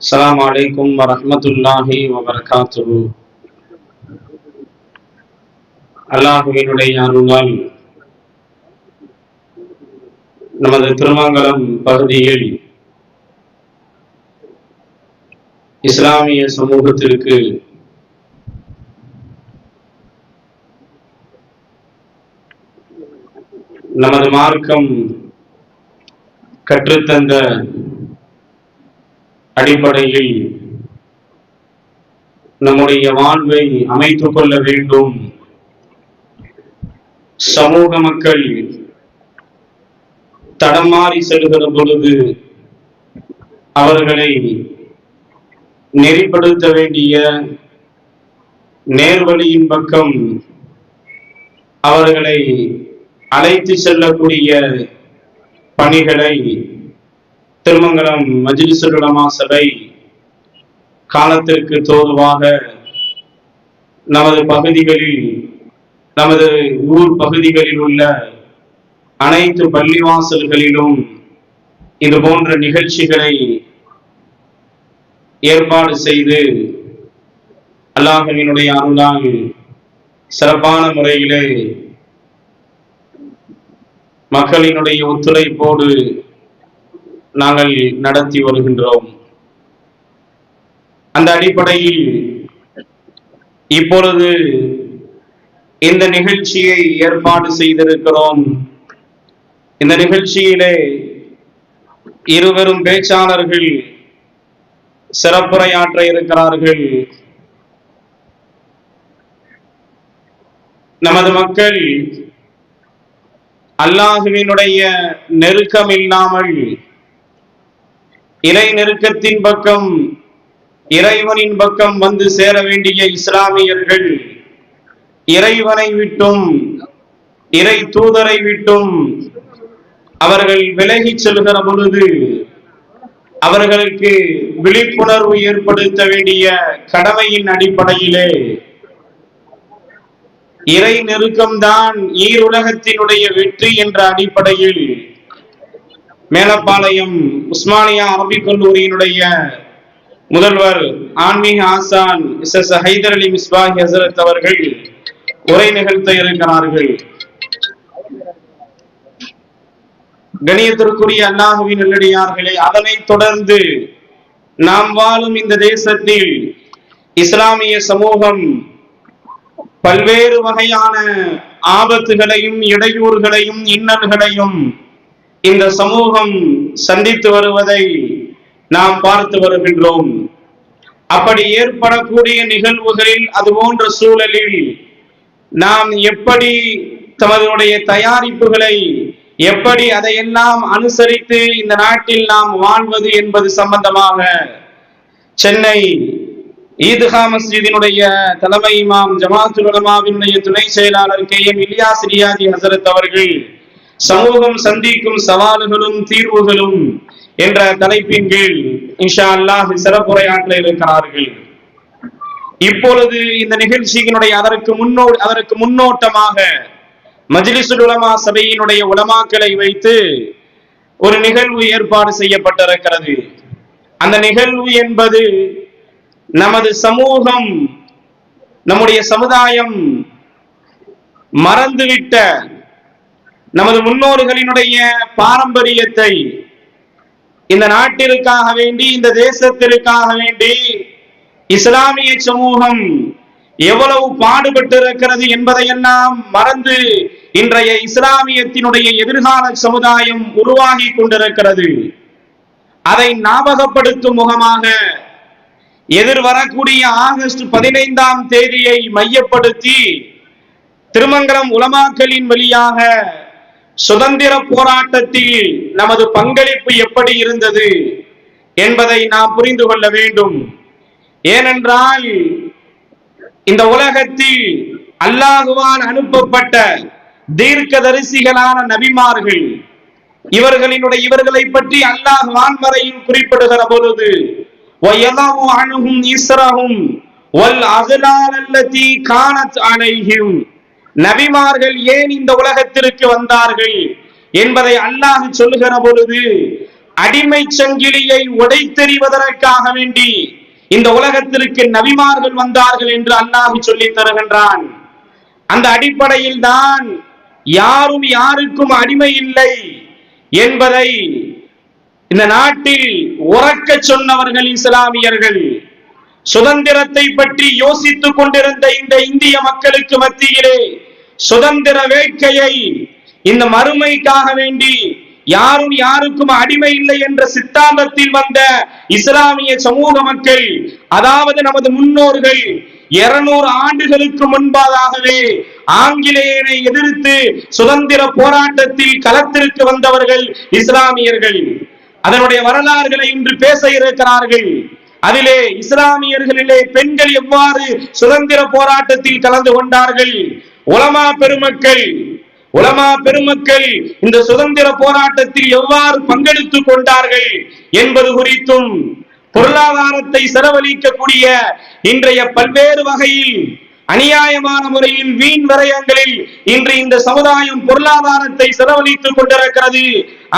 السلام عليكم ورحمة الله وبركاته அல்லாஹுவினுடைய அருளால் நமது திருமங்கலம் பகுதியில் இஸ்லாமிய சமூகத்திற்கு நமது மார்க்கம் கற்றுத்தந்த அடிப்படையில் நம்முடைய வாழ்வை அமைத்துக் கொள்ள வேண்டும். சமூக மக்கள் தடமாறி செல்கிற பொழுது அவர்களை நெறிப்படுத்த வேண்டிய நேர்வழியின் பக்கம் அவர்களை அழைத்து செல்லக்கூடிய பணிகளை திருமங்கலம் மஜ்லிசுல் சபை காலத்திற்கு தோதுவாக நமது பகுதிகளில் நமது ஊர் பகுதிகளில் உள்ள அனைத்து பள்ளிவாசல்களிலும் இது போன்ற நிகழ்ச்சிகளை ஏற்பாடு செய்து அல்லாஹவினுடைய அருளால் சிறப்பான முறையிலே மக்களினுடைய ஒத்துழைப்போடு நாங்கள் நடத்தி வருகின்றோம். அந்த அடிப்படையில் இப்பொழுது இந்த நிகழ்ச்சியை ஏற்பாடு செய்திருக்கிறோம். இந்த நிகழ்ச்சியிலே இருவரும் பேச்சாளர்கள் சிறப்புரையாற்ற இருக்கிறார்கள். நமது மக்கள் அல்லாஹுவினுடைய நெருக்கம் இல்லாமல் இறை நெருக்கத்தின் பக்கம் இறைவனின் பக்கம் வந்து சேர வேண்டிய இஸ்லாமியர்கள் இறைவனை விட்டும் இறை தூதரை விட்டும் அவர்கள் விலகி செல்கிற பொழுது அவர்களுக்கு விழிப்புணர்வு ஏற்படுத்த வேண்டிய கடமையின் அடிப்படையிலே இறை நெருக்கம்தான் ஈருலகத்தினுடைய வெற்றி என்ற அடிப்படையில் மேலப்பாளையம் உஸ்மானியா அரபிக் கல்லூரியினுடைய முதல்வர் ஆன்மீக ஆசான் எஸ் எஸ் ஹைதர் அலி மிஸ்பாஹி ஹசரத் அவர்கள் உரை நிகழ்த்த இருக்கிறார்கள். கணியத்திற்குரிய அல்லாஹுவின் நல்லடியார்களே அதனைத் தொடர்ந்து நாம் வாழும் இந்த தேசத்தில் இஸ்லாமிய சமூகம் பல்வேறு வகையான ஆபத்துகளையும் இடையூறுகளையும் இன்னல்களையும் இந்த சமூகம் சந்தித்து வருவதை நாம் பார்த்து வருகின்றோம். அப்படி ஏற்படக்கூடிய நிகழ்வுகளில் அது போன்ற சூழலில் நாம் எப்படி தமதுடைய தயாரிப்புகளை எப்படி அதையெல்லாம் அனுசரித்து இந்த நாட்டில் நாம் வாழ்வது என்பது சம்பந்தமாக சென்னை ஈதுகா மஸ்ஜிதினுடைய தலைமை இமாம் ஜமாத்துலமாவினுடைய துணை செயலாளர் கே எம் இலியாஸ் ஹசரத் அவர்கள் சமூகம் சந்திக்கும் சவால்களும் தீர்வுகளும் என்ற தலைப்பின் கீழ் இன்ஷா அல்லாஹ் சிறப்புரையாற்ற இருக்கிறார்கள். இப்பொழுது இந்த நிகழ்ச்சியினுடைய அதற்கு முன்னோ அதற்கு முன்னோட்டமாக மஜ்லிசுல் உலமா சபையினுடைய உலமாக்களை வைத்து ஒரு நிகழ்வு ஏற்பாடு செய்யப்பட்டிருக்கிறது. அந்த நிகழ்வு என்பது நமது சமூகம் நம்முடைய சமுதாயம் மறந்துவிட்ட நமது முன்னோர்களினுடைய பாரம்பரியத்தை இந்த நாட்டிற்காக வேண்டி இந்த தேசத்திற்காக வேண்டி இஸ்லாமிய சமூகம் எவ்வளவு பாடுபட்டு இருக்கிறது என்பதையெல்லாம் மறந்து இன்றைய இஸ்லாமியத்தினுடைய எதிர்கால சமுதாயம் உருவாகி கொண்டிருக்கிறது. அதை ஞாபகப்படுத்தும் முகமாக எதிர்வரக்கூடிய ஆகஸ்ட் பதினைந்தாம் தேதியை மையப்படுத்தி திருமங்கலம் உலமாக்களின் வழியாக சுதந்திர போராட்டத்தில் நமது பங்களிப்பு எப்படி இருந்தது என்பதை நாம் புரிந்து கொள்ள வேண்டும். ஏனென்றால் இந்த உலகத்தில் அல்லாஹுவான் அனுப்பப்பட்ட தீர்க்க தரிசிகளான நபிமார்கள் இவர்களினுடைய இவர்களை பற்றி அல்லாஹ் வான்மறையில் குறிப்பிடுகிற பொழுது அணுகும் இஸ்ரகும் ஒல் அகலால் அல்லதி காணத் அணைகும் நபிமார்கள் ஏன் இந்த உலகத்திற்கு வந்தார்கள் என்பதை அல்லாஹ் சொல்லுகிற பொழுது அடிமை சங்கிலியை உடைத்தெறிவதற்காக வேண்டி இந்த உலகத்திற்கு நபிமார்கள் வந்தார்கள் என்று அல்லாஹ் சொல்லித் தருகின்றான். அந்த அடிப்படையில் தான் யாரும் யாருக்கும் அடிமை இல்லை என்பதை இந்த நாட்டில் உறக்க சொன்னவர்கள் இஸ்லாமியர்கள் சுதந்திரத்தை பற்றி யோசித்துக் கொண்டிருந்த இந்த இந்திய மக்களுக்கு மத்தியிலே சுதந்திர வேட்கையை இந்த மறுமைக்காக வேண்டி யாரும் யாருக்கும் அடிமை இல்லை என்ற சித்தாந்தத்தில் வந்த இஸ்லாமிய சமூக மக்கள் அதாவது நமது முன்னோர்கள் இருநூறு ஆண்டுகளுக்கு முன்பாகவே ஆங்கிலேயரை எதிர்த்து சுதந்திர போராட்டத்தில் களத்திற்கு வந்தவர்கள் இஸ்லாமியர்கள். அதனுடைய வரலாறுகளை இன்று பேச இருக்கிறார்கள். அதிலே இஸ்லாமியர்களிலே பெண்கள் எவ்வாறு சுதந்திர போராட்டத்தில் கலந்து கொண்டார்கள்? உலமா பெருமக்கள் உலமா பெருமக்கள் இந்த சுதந்திர போராட்டத்தில் எவ்வாறு பங்கெடுத்துக் கொண்டார்கள் என்பது குறித்தும் பொருளாதாரத்தை செலவழிக்கக்கூடிய இன்றைய பல்வேறு வகையில் அநியாயமான முறையில் வீண் விரயங்களில் இன்று இந்த சமுதாயம் பொருளாதாரத்தை செலவழித்துக் கொண்டிருக்கிறது.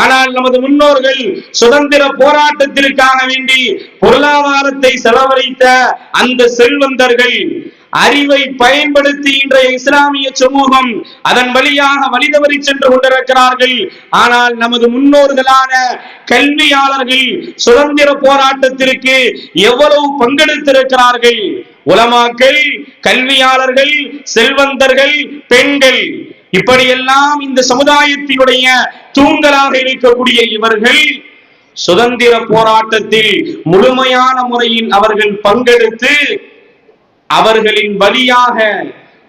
ஆனால் நமது முன்னோர்கள் சுதந்திர போராட்டத்திற்காக வேண்டி பொருளாதாரத்தை செலவழித்த அந்த செல்வந்தர்கள் அறிவை பயன்படுத்தி இன்றைய இஸ்லாமிய சமூகம் அதன் வழியாக வழிதவறி சென்று கொண்டிருக்கிறார்கள். ஆனால் நமது முன்னோர்களான கல்வியாளர்கள் சுதந்திர போராட்டத்திற்கு எவ்வளவு பங்கெடுத்திருக்கிறார்கள். உலமாக்கள் கல்வியாளர்கள் செல்வந்தர்கள் பெண்கள். இப்படியெல்லாம் இந்த சமுதாயத்தினுடைய தூண்களாக இருக்கக்கூடிய இவர்கள் சுதந்திர போராட்டத்தில் முழுமையான முறையில் அவர்கள் பங்கெடுத்து அவர்களின் வழியாக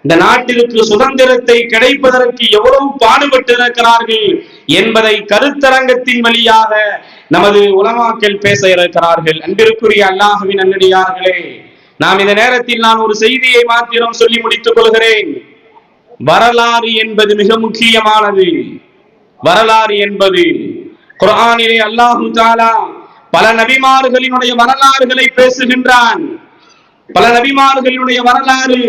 இந்த நாட்டிற்கு சுதந்திரத்தை கிடைப்பதற்கு எவ்வளவு பாடுபட்டிருக்கிறார்கள் என்பதை கருத்தரங்கத்தின் வழியாக நமது உலமாக்கள் பேச இருக்கிறார்கள். அன்பிற்குரிய அல்லாஹுவின் அன்னடியார்களே நாம் இந்த நேரத்தில் நான் ஒரு செய்தியை மாத்திரம் சொல்லி முடித்துக் கொள்கிறேன். வரலாறு என்பது மிக முக்கியமானது. வரலாறு என்பது குரானிலே அல்லாஹு தாலா பல நபிமார்களினுடைய வரலாறுகளை பேசுகின்றான். பல நபிமார்களினுடைய வரலாறு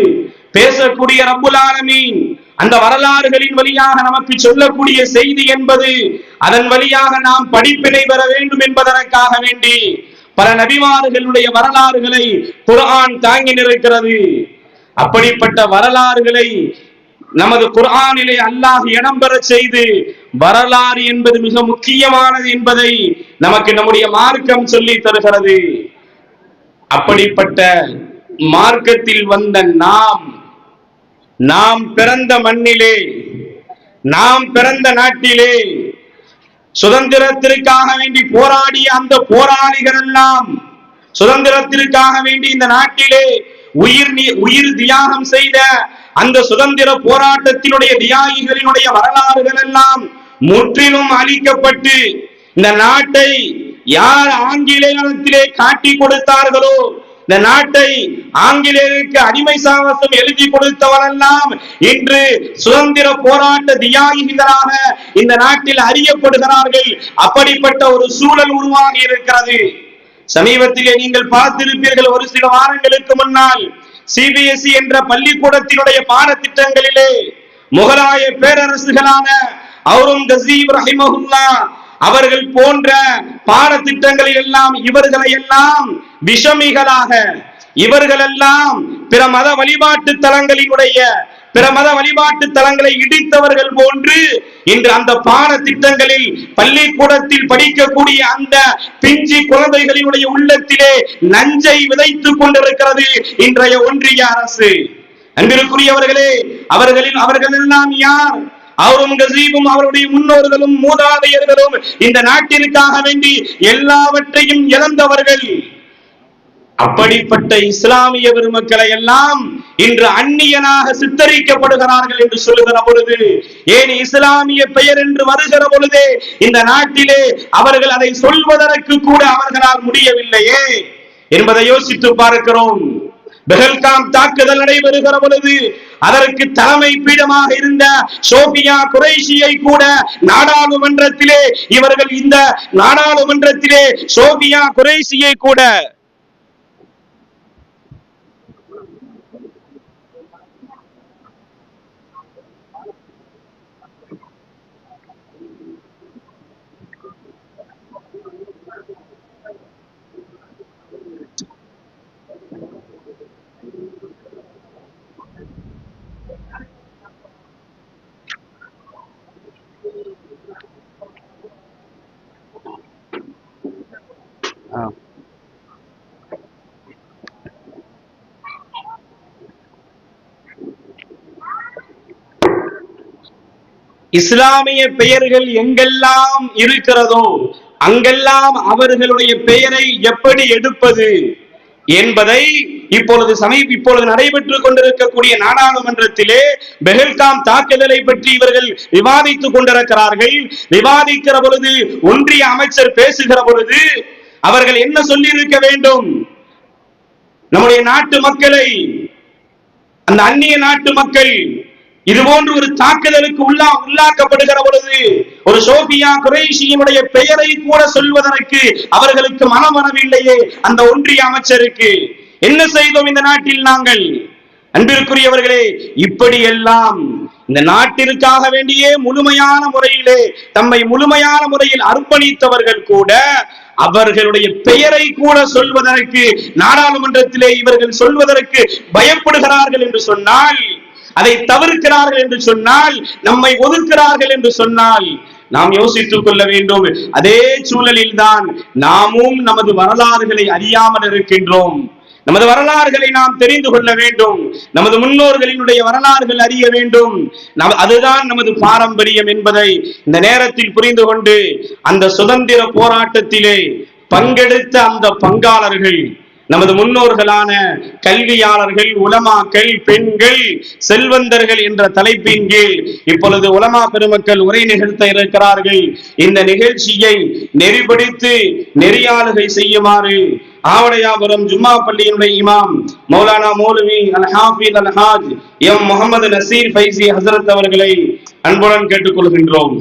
பேசக்கூடிய ரப்புல் அந்த வரலாறுகளின் வழியாக நமக்கு சொல்லக்கூடிய செய்தி என்பது அதன் வழியாக நாம் படிப்பினை பெற வேண்டும் என்பதற்காக வேண்டி பல நபிமார்களுடைய வரலாறுகளை குர்ஆன் தாங்கி நிற்கிறது. அப்படிப்பட்ட வரலாறுகளை நமது குர்ஆனிலே அல்லாஹ் இடம் பெற செய்து வரலாறு என்பது மிக முக்கியமானது என்பதை நமக்கு நம்முடைய மார்க்கம் சொல்லி தருகிறது. அப்படிப்பட்ட மார்க்கத்தில் வந்த நாம் நாம் பிறந்த மண்ணிலே நாம் பிறந்த நாட்டிலே சுதந்திரத்திற்காக வேண்டி போராடிய அந்த போராளிகள் எல்லாம் சுதந்திரத்திற்காக வேண்டி இந்த நாட்டிலே உயிர் நீ- உயிர் தியாகம் செய்த அந்த சுதந்திர போராட்டத்தினுடைய தியாகிகளினுடைய வரலாறுகள் எல்லாம் முற்றிலும் அழிக்கப்பட்டு இந்த நாட்டை யார் ஆங்கிலேயத்திலே காட்டி கொடுத்தார்களோ இந்த நாட்டை ஆங்கிலேயருக்கு அடிமை சாவசம் எழுதி கொடுத்தவரெல்லாம் இன்று சுதந்திர போராட்ட தியாகிகளாக இந்த நாட்டில் அறியப்படுகிறார்கள். அப்படிப்பட்ட ஒரு சூழல் உருவாகி இருக்கிறது. சமீபத்திலே நீங்கள் பார்த்திருப்பீர்கள் ஒரு சில வாரங்களுக்கு முன்னால் சிபிஎஸ்இ என்ற பள்ளிக்கூடத்தினுடைய பாடத்திட்டங்களிலே முகலாய பேரரசுகளான அவுரங்கசீப் ரஹிமஹுல்லா அவர்கள் போன்ற பாடத்திட்டங்களில் எல்லாம் இவர்களை எல்லாம் விஷமிகளாக இவர்களெல்லாம் பிற மத வழிபாட்டு தலங்களினுடைய பிற மத வழிபாட்டு தலங்களை இடித்தவர்கள் போன்று இன்று அந்த பாடத்திட்டங்களில் பள்ளிக்கூடத்தில் படிக்கக்கூடிய அந்த பிஞ்சி குழந்தைகளினுடைய உள்ளத்திலே நஞ்சை விதைத்துக் கொண்டிருக்கிறது இன்றைய ஒன்றிய அரசு. அன்பிற்குரியவர்களே அவர்களில் அவர்கள் எல்லாம் யார்? அவுரங்கசீபும் அவருடைய முன்னோர்களும் மூதாதையர்களும் இந்த நாட்டிற்காக வேண்டி எல்லாவற்றையும் இழந்தவர்கள். அப்படிப்பட்ட இஸ்லாமிய பெருமக்களை எல்லாம் இன்று அந்நியனாக சித்தரிக்கப்படுகிறார்கள் என்று சொல்லுகிற பொழுது ஏன் இஸ்லாமிய பெயர் என்று வருகிற பொழுதே இந்த நாட்டிலே அவர்கள் அதை சொல்வதற்கு கூட அவர்களால் முடியவில்லையே என்பதை யோசித்து பார்க்கிறோம். பெஹல்காம் தாக்குதல் நடைபெறுகிற பொழுது அதற்கு தலைமை பீடமாக இருந்த சோபியா குறைஷியை கூட நாடாளுமன்றத்திலே இவர்கள் இந்த நாடாளுமன்றத்திலே சோபியா குறைஷியை கூட இஸ்லாமிய பெயர்கள் எங்கெல்லாம் இருக்கிறதோ அங்கெல்லாம் அவர்களுடைய பெயரை எப்படி எடுப்பது என்பதை இப்பொழுது சமீப இப்பொழுது நடைபெற்றுக் கொண்டிருக்கக்கூடிய நாடாளுமன்றத்திலே பெஹல்காம் தாக்குதலை பற்றி இவர்கள் விவாதித்துக் கொண்டிருக்கிறார்கள். விவாதிக்கிற பொழுது ஒன்றிய அமைச்சர் பேசுகிற பொழுது அவர்கள் என்ன சொல்லி இருக்க வேண்டும்? நம்முடைய நாட்டு மக்களை அந்த அந்நிய நாட்டு மக்கள் இது போன்று ஒரு தாக்குதலுக்கு உள்ளா உள்ளாக்கப்படுகிற பொழுது ஒரு சோபியா குரேஷியினுடைய பெயரை கூட சொல்வதற்கு அவர்களுக்கு மனம் வரவில்லையே அந்த ஒன்றிய அமைச்சருக்கு. என்ன செய்தோம் இந்த நாட்டில் நாங்கள்? அன்பிற்குரியவர்களே இப்படி எல்லாம் இந்த நாட்டிற்காக வேண்டியே முழுமையான முறையிலே தம்மை முழுமையான முறையில் அர்ப்பணித்தவர்கள் கூட அவர்களுடைய பெயரை கூட சொல்வதற்கு நாடாளுமன்றத்திலே இவர்கள் சொல்வதற்கு பயப்படுகிறார்கள் என்று சொன்னால் அதை தவிர்க்கிறார்கள் என்று சொன்னால் நம்மை ஒதுக்கிறார்கள் என்று சொன்னால் நாம் யோசித்துக் கொள்ள வேண்டும். அதே சூழலில் தான் நாமும் நமது வரலாறுகளை அறியாமல் இருக்கின்றோம். நமது வரலாறுகளை நாம் தெரிந்து கொள்ள வேண்டும். நமது முன்னோர்களினுடைய வரலாறுகள் அறிய வேண்டும். நம்- அதுதான் நமது பாரம்பரியம் என்பதை இந்த நேரத்தில் புரிந்து கொண்டு அந்த சுதந்திர போராட்டத்திலே பங்கெடுத்த அந்த பங்காளர்கள் நமது முன்னோர்களான கல்வியாளர்கள் உலமாக்கள் பெண்கள் செல்வந்தர்கள் என்ற தலைப்பின் கீழ் இப்பொழுது உலமா பெருமக்கள் உரை நிகழ்த்த இருக்கிறார்கள். இந்த நிகழ்ச்சியை நெறிபடித்து நெறியாளுகை செய்யுமாறு ஆவடையாபுரம் ஜும்மா பள்ளியினுடைய இமாம் மௌலானா மௌலவி அல் ஹாஃபித் அல் ஹாஜ் எம் முகமது நசீர் ஃபைசி ஹசரத் அவர்களை அன்புடன் கேட்டுக்கொள்கின்றோம்.